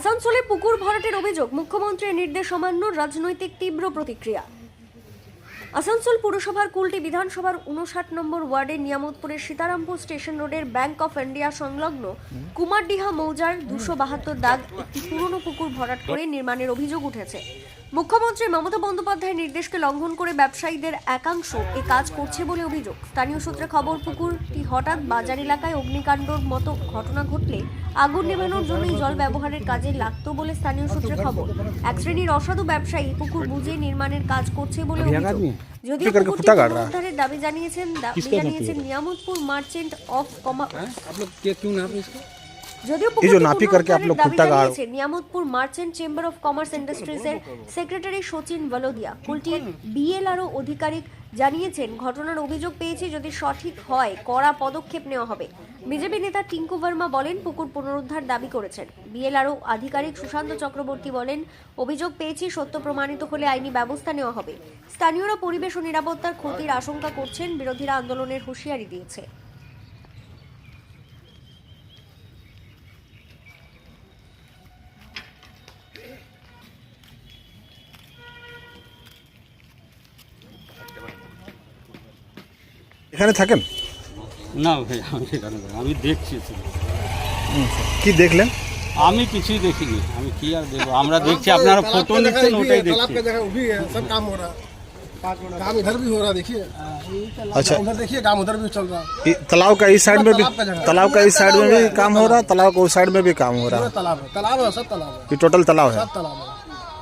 আসানসোলে পুকুর ভরাটের অভিযোগ মুখ্যমন্ত্রীর নির্দেশ অমান্য রাজনৈতিক তীব্র প্রতিক্রিয়া। আসানসোল পুরসভার কুলটি বিধানসভার উনষাট নম্বর ওয়ার্ডের নিয়ামতপুরের সীতারামপুর স্টেশন রোডের ব্যাংক অফ ইন্ডিয়া সংলগ্ন কুমারডিহা মৌজার দুশো বাহাত্তর দাগ একটি পুরনো পুকুর ভরাট করে নির্মাণের অভিযোগ উঠেছে। মুখ্যমন্ত্রী মমতা বন্দ্যোপাধ্যায়ের নির্দেশকে লঙ্ঘন করে ব্যবসায়ীদের একাংশ এ কাজ করছে বলে অভিযোগ। স্থানীয় সূত্রে খবর পুকুরটি হঠাৎ বাজার এলাকায় অগ্নিকাণ্ডর মতো ঘটনা ঘটলে আগুন নেভানোর জন্যই জল ব্যবহারের কাজে লাগতো বলে স্থানীয় সূত্রে খবর। এক শ্রেণির অসাধু ব্যবসায়ী পুকুর বুঝে নির্মাণের কাজ করছে বলে অভিযোগ। যদিও পুকুরটি পুনরুদ্ধারের দাবি জানিয়েছেন দাবি জানিয়েছেন? নিয়ামতপুর মার্চেন্ট অফ কমা যদিও এই নাপি করকে আপ লোক কুত্তা গাড় Niyamatpur merchant chamber of commerce industries এর সেক্রেটারি সচিন বলদিয়া। কুলটির বিএলআরও অধিকারিক জানিয়েছেন ঘটনার অভিযোগ পেয়েছে যদি সঠিক হয় কড়া পদক্ষেপ নেওয়া হবে। বিজেপি নেতা টিঙ্কু ভার্মা বলেন পুকুর পুনরুদ্ধার দাবি করেছেন। বিএলআরও আধিকারিক সুশান্ত চক্রবর্তী বলেন অভিযোগ পেয়েছি সত্য প্রমাণিত হলে আইনি ব্যবস্থা নেওয়া হবে। স্থানীয়রা পরিবেশ ও নিরাপত্তার ক্ষতির আশঙ্কা করছেন বিরোধীরা আন্দোলনের হুঁশিয়ারি দিয়েছে। এখানে থাকেন না ভাই আমি সেখানে যাই না। আমি দেখছি শুধু। কি দেখলেন আমি কিছুই দেখিনি আমি কি আর দেখবো আমরা দেখছি আপনারা ফটো নিচ্ছেন ওটাই तालाब দেখছি का जगह वो भी है सब काम हो रहा है काम इधर भी हो रहा है देखिए अच्छा उधर देखिए काम उधर भी चल रहा है इ- तालाब का इस साइड में भी तालाब का जगह। तालाब का इस साइड में भी काम हो रहा है तालाब का उस साइड में भी काम हो रहा पूरा है तालाब है तालाब है सब तालाब है ये टोटल तालाब है सब तालाब है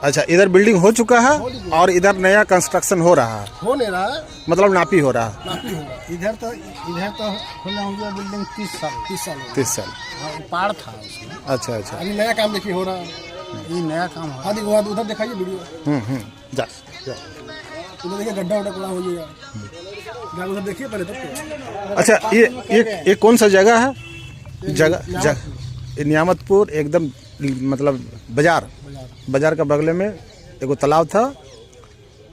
अच्छा इधर बिल्डिंग हो चुका है और इधर नया कंस्ट्रक्शन हो रहा है। हो नहीं रहा है? मतलब नापी हो रहा है। नापी होगा इधर तो इधर तो खुला हुआ बिल्डिंग तीस साल। तीस साल तीस साल। हाँ, पाड़ था उसमें। अच्छा अच्छा। अभी नया काम देखिए हो रहा है। ये नया काम है। हाँ देखो वहाँ उधर दिखाइए वीडियो हम्म हम्म जा। उधर देखिए गड्ढा उड्ढा पड़ा हो जाके उधर देखिए पहले तब तो। अच्छा ये ये ये कौन सा जगह है? जगह जगह नियामतपुर एकदम मतलब बाज़ार बाज़ार का बगले में एगो तालाब था।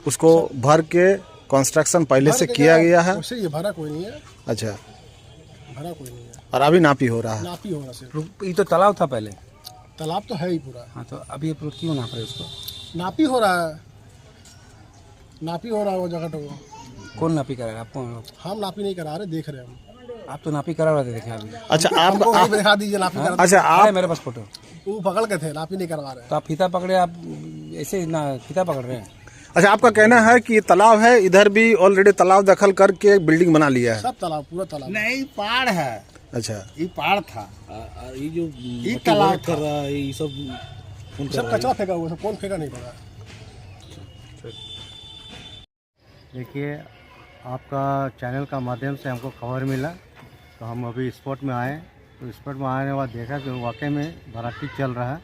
उसको भर के कंस्ट्रक्शन पहले से किया गया है। वैसे ये भरा कोई नहीं है। अच्छा। भरा कोई नहीं है। और अभी नापी हो रहा है। नापी हो रहा है ये तो तालाब था पहले। तालाब तो है ही पूरा। हाँ तो अभी क्यों नाप रहे उसको? नापी हो रहा है। नापी हो रहा है वो जगह तो कौन नापी करा रहा है? आपको हम नापी नहीं करा रहे देख रहे हैं हम। आप तो नापी करा रहे थे देखे अभी। अच्छा आप, दिखा दीजिए नापी करा अच्छा आप मेरे पास फ़ोटो। वो पकड़ के थे नापी नहीं करवा रहे। तो आप फीता पकड़े आप ऐसे ना फीता पकड़ रहे हैं? अच्छा आपका कहना है कि ये तालाब है इधर भी ऑलरेडी तालाब दखल करके एक बिल्डिंग बना लिया है। सब तालाब पूरा तालाब। नहीं पहाड़ है। अच्छा। ये पहाड़ था। ये जो ये तालाब कर रहा है ये सब सब कचरा फेंका हुआ सब कौन फेंका नहीं पड़ा। देखिए आपका चैनल का माध्यम से हमको खबर मिला तो हम अभी स्पॉट में आए। तो स्पॉट में आने के बाद देखा कि वाकई में भराटी चल रहा है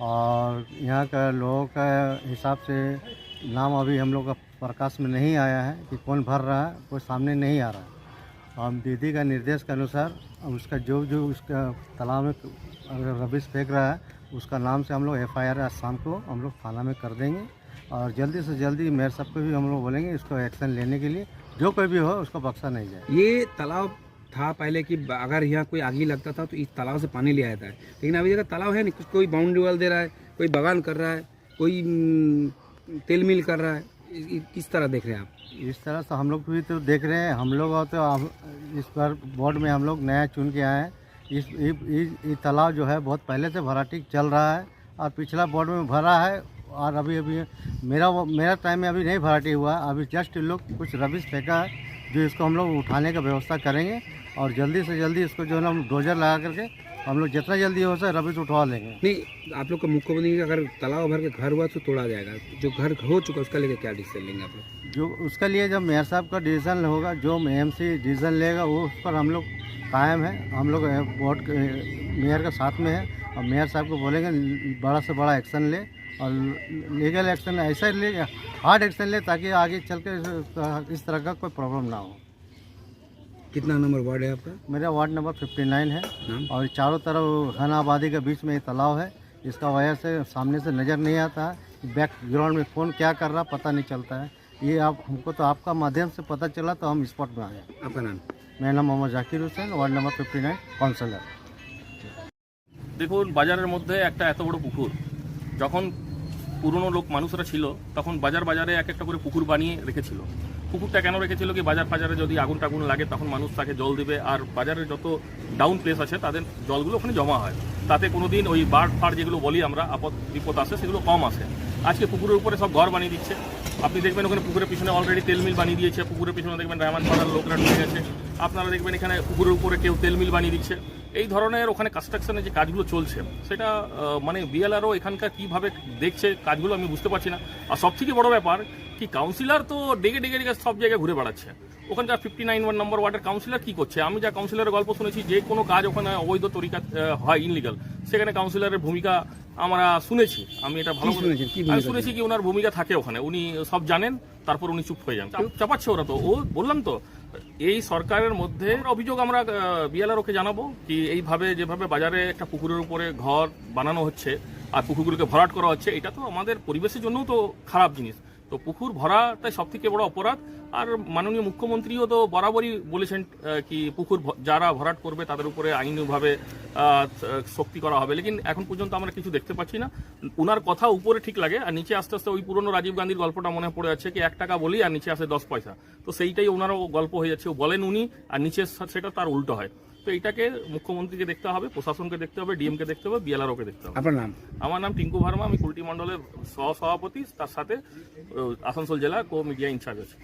और यहाँ का लोगों का हिसाब से नाम अभी हम लोग का प्रकाश में नहीं आया है कि कौन भर रहा है, कोई सामने नहीं आ रहा है। हम दीदी का निर्देश के अनुसार उसका जो जो उसका तालाब में अगर रबिश फेंक रहा है, उसका नाम से हम लोग एफ़ आई आर आज शाम को हम लोग थाना में कर देंगे और जल्दी से जल्दी मेयर साहब को भी हम लोग बोलेंगे इसको एक्शन लेने के लिए, जो कोई भी हो उसको बख्शा नहीं जाए। ये तालाब था पहले कि अगर यहाँ कोई आगी लगता था तो इस तालाब से पानी ले आता है लेकिन अभी देखा तालाब है नहीं कुछ कोई बाउंड्री वाल दे रहा है कोई बगान कर रहा है कोई हम्म, तेल मिल कर रहा है। किस तरह देख रहे हैं आप। इस तरह से हम लोग भी तो देख रहे हैं। हम लोग तो इस बार बोर्ड में हम लोग नया चुन के आए हैं। इस तालाब जो है बहुत पहले से भराटी चल रहा है और पिछला बोर्ड में भरा है और अभी अभी मेरा मेरा टाइम में अभी नहीं भराटी हुआ। अभी जस्ट लोग कुछ रबिश फेंका है जो इसको हम लोग उठाने का व्यवस्था करेंगे। और जल्दी से जल्दी इसको जो है ना हम डोजर लगा करके हम लोग जितना जल्दी हो सके रबिश उठवा लेंगे। नहीं आप लोग का मुख्यमंत्री का अगर तालाब भर के घर हुआ तो तोड़ा जाएगा। जो घर हो चुका उसका लेके क्या डिसीज़न लेंगे आप लोग? जो उसके लिए जब मेयर साहब का डिसीज़न होगा जो एम सी डिसीज़न लेगा वो उस पर हम लोग कायम है। हम लोग के मेयर के साथ में है और मेयर साहब को बोलेंगे बड़ा से बड़ा एक्शन ले और लीगल एक्शन ऐसा ले हार्ड एक्शन ले ताकि आगे चल के इस तरह का कोई प्रॉब्लम ना हो। कितना नंबर वार्ड है आपका मेरा वार्ड नंबर 59 है नाम? और चारों तरफ घन आबादी के बीच में ये तालाब है इसका वजह से सामने से नज़र नहीं आता है बैकग्राउंड में कौन क्या कर रहा पता नहीं चलता है ये आप हमको तो आपका माध्यम से पता चला तो हम स्पॉट में आए आपका नाम मेरा नाम Mohammed Zakir Hussain ward number 59 councillor দেখুন বাজারের মধ্যে একটা এত বড় পুকুর যখন পুরনো লোক মানুষরা ছিল তখন বাজার বাজারে এক একটা করে পুকুর বানিয়ে রেখেছিল পুকুরটা কেন রেখেছিল কি? বাজার ফাজারে যদি আগুন টাগুন লাগে, তখন মানুষ তাকে জল দেবে। আর বাজারের যত ডাউন প্লেস আছে, তাদের জলগুলো ওখানে জমা হয়। তাতে কোনো দিন ওই বার্ড ফার যেগুলো বলি আমরা, আপদ, বিপদ আসে, সেগুলো কম আসে। আজকে পুকুরের উপরে সব ঘর বানিয়ে দিচ্ছে। আপনি দেখবেন ওখানে পুকুরের পিছনে অলরেডি তেল মিল বানিয়ে দিয়েছে। পুকুরের পিছনে দেখবেন ডায়মন্ড পাড়ার লোকরা ঢুকে গেছে। আপনারা দেখবেন এখানে পুকুরের উপরে কেউ তেল মিল বানিয়ে দিচ্ছে। এই ধরনের ওখানে কনস্ট্রাকশনের যে কাজগুলো চলছে সেটা মানে বিএলআরও এখানকার কীভাবে দেখছে কাজগুলো আমি বুঝতে পারছি না। আর সবথেকে বড় ব্যাপার কি কাউন্সিলর তো ডেকে ডেকে ডেকে সব জায়গায় ঘুরে বেড়াচ্ছে। ওখানকার ফিফটি নাইন ওয়ান নম্বর ওয়ার্ডের কাউন্সিলর কি করছে? আমি যা কাউন্সিলরের গল্প শুনেছি যে কোনো কাজ ওখানে অবৈধ তরিকা হয় ইনলিগাল সেখানে কাউন্সিলরের ভূমিকা আমরা শুনেছি। আমি এটা ভালো আমি শুনেছি কি ওনার ভূমিকা থাকে ওখানে। উনি সব জানেন তারপর উনি চুপ হয়ে যান। চাপাচ্ছে ওরা তো। ও বললাম তো এই সরকারের মধ্যে অভিযোগ আমরা বিএলআর ওকে জানাব কি এইভাবে যেভাবে বাজারে একটা পুকুরের উপরে ঘর বানানো হচ্ছে আর পুকুরগুলোকে ভরাট করা হচ্ছে, এটা তো আমাদের পরিবেশের জন্যও তো খারাপ জিনিস। তো পুকুর ভরাটাই সব থেকে বড় অপরাধ। আর মাননীয় মুখ্যমন্ত্রীও তো বরাবরই বলেছেন কি পুকুর যারা ভরাট করবে তাদের উপরে আইনিভাবে শক্তি করা হবে। লেকিন এখন পর্যন্ত আমরা কিছু দেখতে পাচ্ছি না। উনার কথা উপরে ঠিক লাগে, আর নিচে আস্তে আস্তে ওই পুরনো রাজীব গান্ধীর গল্পটা মনে পড়ে যাচ্ছে কি, এক টাকা বলি আর নিচে আসে দশ পয়সা। তো সেইটাই ওনারও গল্প হয়ে যাচ্ছে। বলেন উনি, আর নিচে সেটা তার উল্টো হয়। তো এইটাকে মুখ্যমন্ত্রীকে দেখতে হবে প্রশাসনকে দেখতে হবে ডিএমকে দেখতে হবে বিএলআরওকে দেখতে হবে। আপনার নাম? আমার নাম টিঙ্কু ভার্মা আমি কুলটি মণ্ডলের সহ সভাপতি তার সাথে আসানসোল জেলা কো মিডিয়া ইনচার্জ আছে।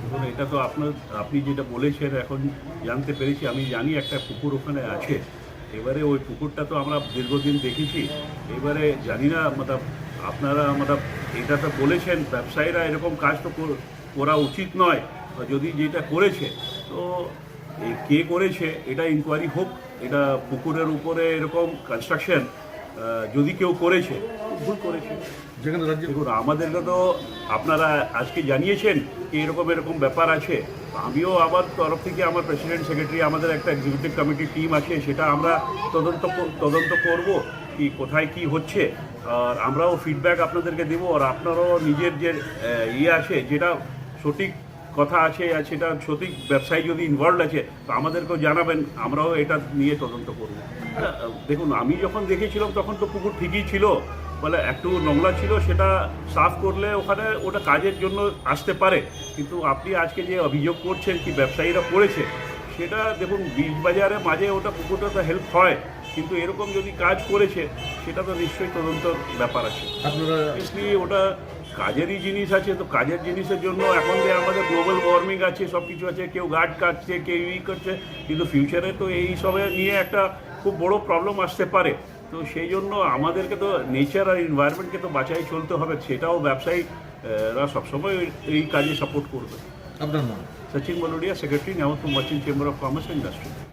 দেখুন এটা তো আপনার আপনি যেটা বলেছেন এখন জানতে পেরেছি আমি জানি একটা পুকুর ওখানে আছে। এবারে ওই পুকুরটা তো আমরা দীর্ঘদিন দেখেছি। এবারে জানি না মতলব আপনারা মতলব এটা তো বলেছেন ব্যবসায়ীরা এরকম কাজ তো করা উচিত নয়। বা যদি যেটা করেছে তো এই কে করেছে এটা ইনকোয়ারি হোক এটা পুকুরের উপরে এরকম কনস্ট্রাকশন যদি কেউ করেছে ভুল করেছে। যেখানে রাজ্য দেখুন আমাদেরকে তো আপনারা আজকে জানিয়েছেন কি এরকম এরকম ব্যাপার আছে। আমিও আমার তরফ থেকে আমার প্রেসিডেন্ট সেক্রেটারি আমাদের একটা এক্সিকিউটিভ কমিটি টিম আছে সেটা আমরা তদন্ত তদন্ত করব কি কোথায় কি হচ্ছে। আর আমরাও ফিডব্যাক আপনাদেরকে দেবো আর আপনারাও নিজের যে ইয়ে আছে যেটা সঠিক কথা আছে আর সেটা সঠিক ব্যবসায়ী যদি ইনভলভ আছে তো আমাদেরকেও জানাবেন আমরাও এটা নিয়ে তদন্ত করব। আচ্ছা, দেখুন আমি যখন দেখেছিলাম তখন তো পুকুর ঠিকই ছিল। বলে একটু নোংরা ছিল সেটা সাফ করলে ওখানে ওটা কাজের জন্য আসতে পারে। কিন্তু আপনি আজকে যে অভিযোগ করছেন কি ব্যবসায়ীরা করেছে সেটা দেখুন বিগ বাজারে মাঝে ওটা পুকুরটা তো হেল্প হয় কিন্তু এরকম যদি কাজ করেছে সেটা তো নিশ্চয়ই তদন্তর ব্যাপার আছে। আপনারা ওটা কাজেরই জিনিস আছে তো কাজের জিনিসের জন্য এখন যে আমাদের গ্লোবাল ওয়ার্মিং আছে সব কিছু আছে কেউ গার্ড কাটছে কেউ ই করছে কিন্তু ফিউচারে তো এই সবে নিয়ে একটা খুব বড় প্রবলেম আসতে পারে। তো সেই জন্য আমাদেরকে তো নেচার আর এনভায়রনমেন্টকে তো বাঁচাই চলতে হবে সেটাও ব্যবসায়ীরা সবসময় এই কাজে সাপোর্ট করবে। আপনার নাম? সচিন বলোডিয়া সেক্রেটারি নেওয়ার merchant chamber of commerce industry